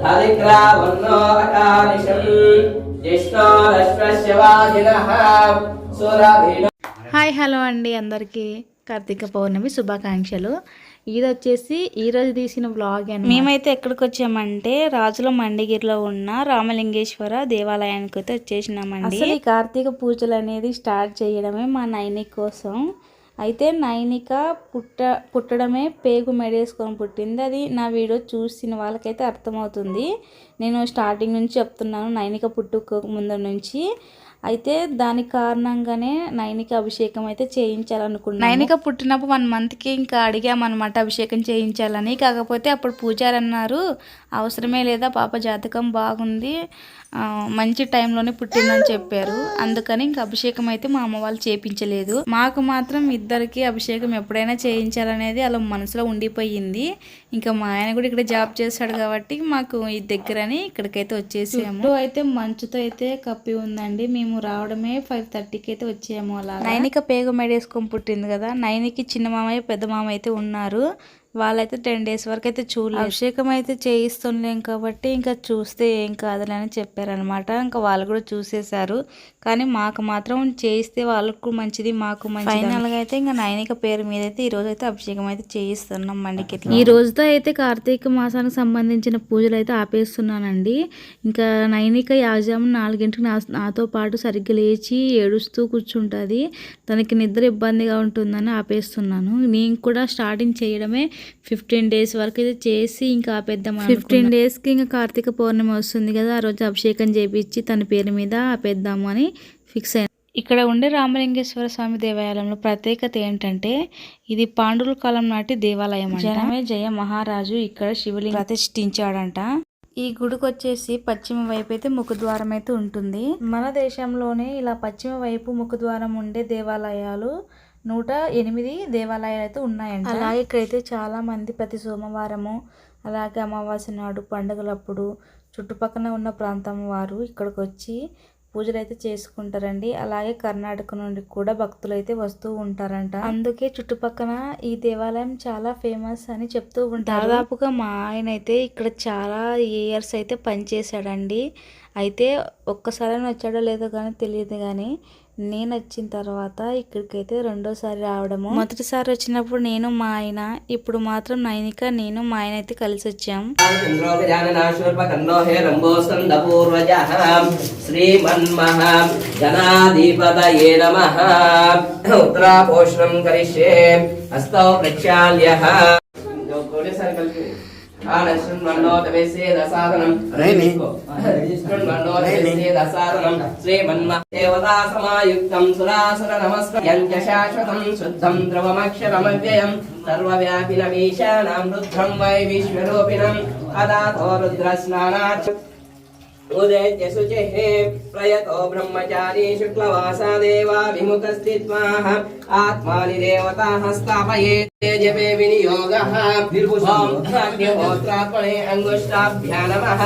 धादिक्रावन्नो अकालिशम् ज्येष्ठोरश्वस्य वाजिनः सुरभिनो hi hello అండి అందరికీ కార్తీక పౌర్ణమి శుభాకాంక్షలు ఇది వచ్చేసి ఈ రోజు తీసిన వ్లాగ్ అండి మేమైతే ఎక్కడికి వచ్చామంటే రాజుల మండిగిరిలో ఉన్న రామలింగేశ్వర దేవాలయానికి అయితే వచ్చేసినామండి అసలు ఈ కార్తీక పూజలు అనేది స్టార్ట్ చేయడమే మా నైని కోసం అయితే నైనిక పుట్ట పుట్టడమే పేగు మెడేసుకొని పుట్టింది. అది నా వీడియో చూసిన వాళ్ళకైతే అర్థమవుతుంది. నేను స్టార్టింగ్ నుంచి చెప్తున్నాను నైనిక పుట్టుక ముందు నుంచి. అయితే దాని కారణంగానే నైనిక అభిషేకం అయితే చేయించాలనుకున్నాను నైనిక పుట్టినప్పుడు వన్ మంత్కి ఇంకా అడిగామన్నమాట అభిషేకం చేయించాలని. కాకపోతే అప్పుడు పూజారి అన్నారు అవసరమే లేదా పాప జాతకం బాగుంది మంచి టైంలోనే పుట్టిందని చెప్పారు. అందుకని ఇంకా అభిషేకం అయితే మా అమ్మ వాళ్ళు చేపించలేదు. మాకు మాత్రం ఇద్దరికి అభిషేకం ఎప్పుడైనా చేయించాలనేది అలా మనసులో ఉండిపోయింది. ఇంకా మా ఆయన కూడా ఇక్కడ జాబ్ చేస్తాడు కాబట్టి మాకు ఈ దగ్గరని ఇక్కడికైతే వచ్చేసాము. అయితే మంచుతో అయితే కప్పి ఉందండి. మేము రావడమే ఫైవ్ థర్టీకి అయితే వచ్చాము అలా నైనిక పేగ మెడేసుకొని పుట్టింది కదా నైనికి చిన్న మామయ్య పెద్ద మామయ్య అయితే ఉన్నారు. వాళ్ళైతే టెన్ డేస్ వరకు అయితే చూడలేదు. అభిషేకం అయితే చేయిస్తుండలేం కాబట్టి ఇంకా చూస్తే ఏం కాదులే అని చెప్పారనమాట ఇంకా వాళ్ళు కూడా చూసేశారు. కానీ మాకు మాత్రం చేయిస్తే వాళ్ళకు మంచిది మాకు మంచిది ఫైనల్గా అయితే ఇంకా నైనిక పేరు మీద అయితే ఈ రోజు అయితే అభిషేకం అయితే చేయిస్తున్నాం మండికి ఈ రోజుతో అయితే కార్తీక మాసానికి సంబంధించిన పూజలు అయితే ఆపేస్తున్నానండి. ఇంకా నైనిక యాజాము నాలుగింటికి నా నాతో పాటు సరిగ్గా లేచి ఏడుస్తూ కూర్చుంటుంది. తనకి నిద్ర ఇబ్బందిగా ఉంటుందని ఆపేస్తున్నాను. నేను కూడా స్టార్టింగ్ చేయడమే ఫిఫ్టీన్ డేస్ వరకు అయితే చేసి ఇంకా ఆపేద్దాం ఫిఫ్టీన్ డేస్కి ఇంకా కార్తీక పౌర్ణమి వస్తుంది కదా ఆ రోజు అభిషేకం చేపించి తన పేరు మీద ఆపేద్దాము అని ఫిక్స్ అయ్యాను ఇక్కడ ఉండే రామలింగేశ్వర స్వామి దేవాలయంలో ప్రత్యేకత ఏంటంటే ఇది పాండుల కాలం నాటి దేవాలయం జనమే జయ మహారాజు ఇక్కడ శివలింగ ప్రతిష్ఠించాడంట. ఈ గుడికి వచ్చేసి పశ్చిమ వైపు అయితే ముఖద్వారం అయితే ఉంటుంది. మన దేశంలోనే ఇలా పశ్చిమ వైపు ముఖద్వారం ఉండే దేవాలయాలు నూట ఎనిమిది దేవాలయాలు అయితే ఉన్నాయంట. అలాగే ఇక్కడైతే చాలా మంది ప్రతి సోమవారము అలాగే అమావాస్య నాడు పండుగలప్పుడు చుట్టుపక్కల ఉన్న ప్రాంతం వారు ఇక్కడికి వచ్చి పూజలు అయితే చేసుకుంటారండి. అలాగే కర్ణాటక నుండి కూడా భక్తులు అయితే వస్తూ ఉంటారంట. అందుకే చుట్టుపక్కల ఈ దేవాలయం చాలా ఫేమస్ అని చెప్తూ ఉంటారు. దాదాపుగా మా ఆయన అయితే ఇక్కడ చాలా ఇయర్స్ అయితే పనిచేశాడండి. అయితే ఒక్కసారి వచ్చాడో లేదో కానీ తెలియదు కానీ నేను వచ్చిన తర్వాత ఇక్కడికైతే రెండోసారి రావడము. మొదటిసారి వచ్చినప్పుడు నేను మా ఆయన ఇప్పుడు మాత్రం నైనిక నేను మా ఆయన అయితే కలిసి వచ్చాం ఉత్తరాపోషణం కరిష్యే. ప్రక్షాళ్య శ్రీమన్మదేవతాసమాయుక్తం సురాసుర నమస్కయం చ శాశ్వతం శుద్ధం ద్రవమక్షరమవ్యయం సర్వవ్యాపినమీశానాం రుద్రం వై విశ్వరూపిణం అదాతో రుద్రస్నానాత్ उदयत्यशुचिः प्रयतो ब्रह्मचारी शुक्लवासादेवाभिमुखस्थित्वाः आत्मानि देवताः स्थापयेत् जपे विनियोगः। अग्निहोत्रात्मने अङ्गुष्ठाभ्या नमः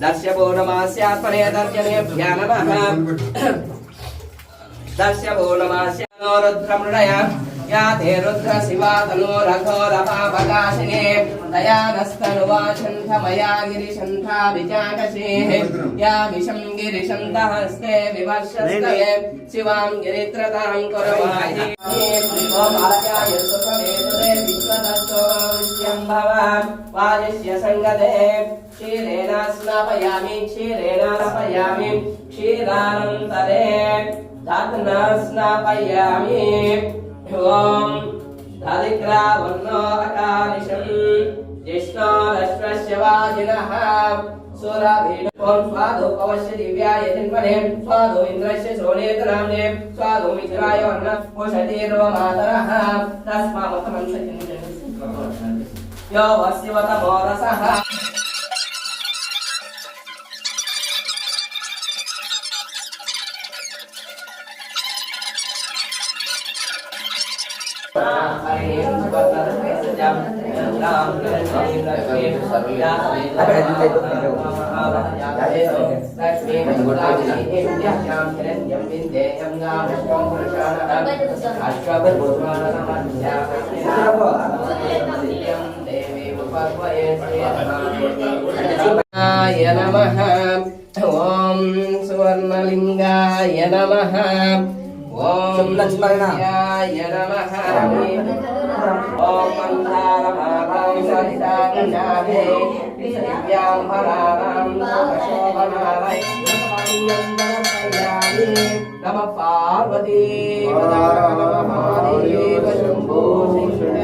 दर्शपूर्णमास्यात्मने दर्शनेभ्या नमः। दर्शपूर्णमास्या नोरुद्रमृणया याते रुद्र शिवा तनो रघोरपापकाशिने दयानस्तनुवाशन्थमया गिरिशन्थाभिचाकशेः यामिषं गिरिशन्तहस्ते विवर्षस्तये शिवां गिरित्रतां कुरवाहि वारिष्य सङ्गते क्षीरेण स्नापयामि, क्षीरेण नपयामि क्षीरानन्तरे। धात्ना स्नापयामि। ॐ धादिक्रावन्नो अकालिशम् ज्येष्ठोरश्वस्य वाजिनः सुरभिः ॐ स्वादो पवस्य दिव्याय जन्मने स्वादो इन्द्रस्य शोणेतनाम्ने स्वादो मिथिलाय वर्ण पोषतिर्वमातरः तस्मामथमं सचिन् यो वस्यवतमो नमः ॐ सुवर्णलिङ्गाय नमः ఓం లక్ష్మణాయ నమః ఓం మందారమాలాం సరితాంగాదే దివ్యాం ఫలానాం శోభనాలై నమ పార్వతీ మహాదేవ శంభో శంకర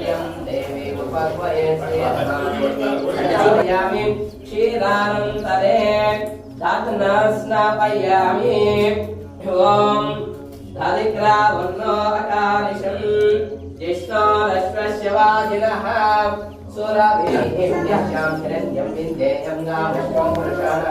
पक्वये क्षीरानन्तरे धातुना स्नापयामि ॐ धरिग्रावर्णो अकारिषम् जिष्णोरश्वस्य वाजिनः सुरभिः यस्यां हिरण्यं विन्देयं नाम पुरुषाणः